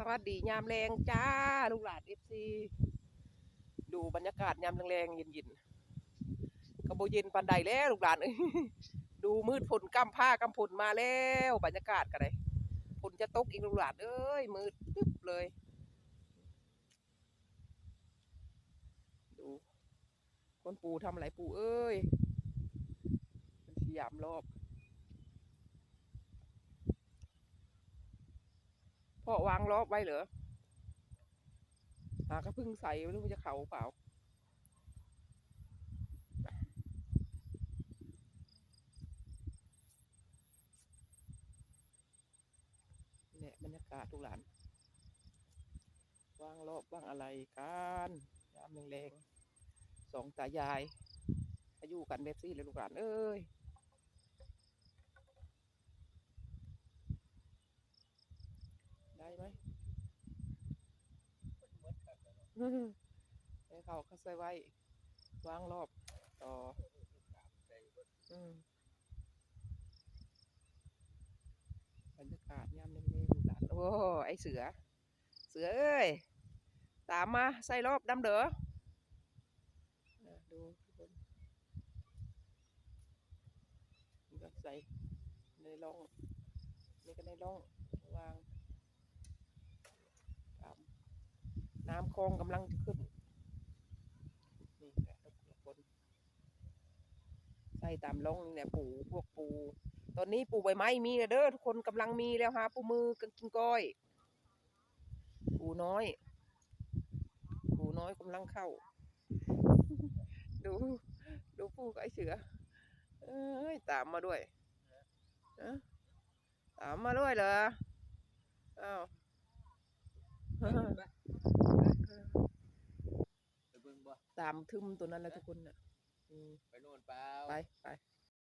สวัสดียามแรงจ้าลูกหลานเอฟซีดูบรรยากาศยามแรงๆเย็นๆกระโบเย็นปันใดแล้วลูกหลานเอ้ยดูมืดฝนกำผ้ากำฝนมาแล้วบรรยากาศกันเลยฝนจะตกอีกลูกหลานเอ้ยมืดตึ๊บเลย ดูคนปูทำอะไรปูเอ้ยมันสยามรอบ พราะวางรอบไว้เหรอหากระพึ่งใส่ไม่รู้มันจะเขาเปล่า เนี่ยบรรยากาศทุกหลาน วางรอบวางอะไรกันยามแรงๆสองตายายอายุกันแบบซี่เลยลูกหลาน เอ้ย ได้ไหมให้เขาเขาใส่ไว้วางรอบต่อ อืมบรรยากาศยามเย็นๆลูกหลานโอ้ไอเสือ เสือเอ้ย ตามมาใส่รอบดำเด้ออะดูทุกคนนี่ก็ใส่ในร่องนี่ก็ในร่องวาง ครับน้ำ คลองกำลังจะขึ้นนี่แหละคนใส่ตามร่องนี่แหละปูพวกปู ตอนนี้ปูใบไม้มีแล้วเด้อทุกคนกำลังมีแล้วฮะปูมือกันกินก้อย ปูน้อย ปูน้อยกำลังเข้า ดู ดูปูกับไอเสือ เอ้ยตามมาด้วยนะตามมาด้วยเหรออ้าว ตามทึมตัวนั้นแหละทุกคนน่ะอืมไปโน่นเปล่าไปไป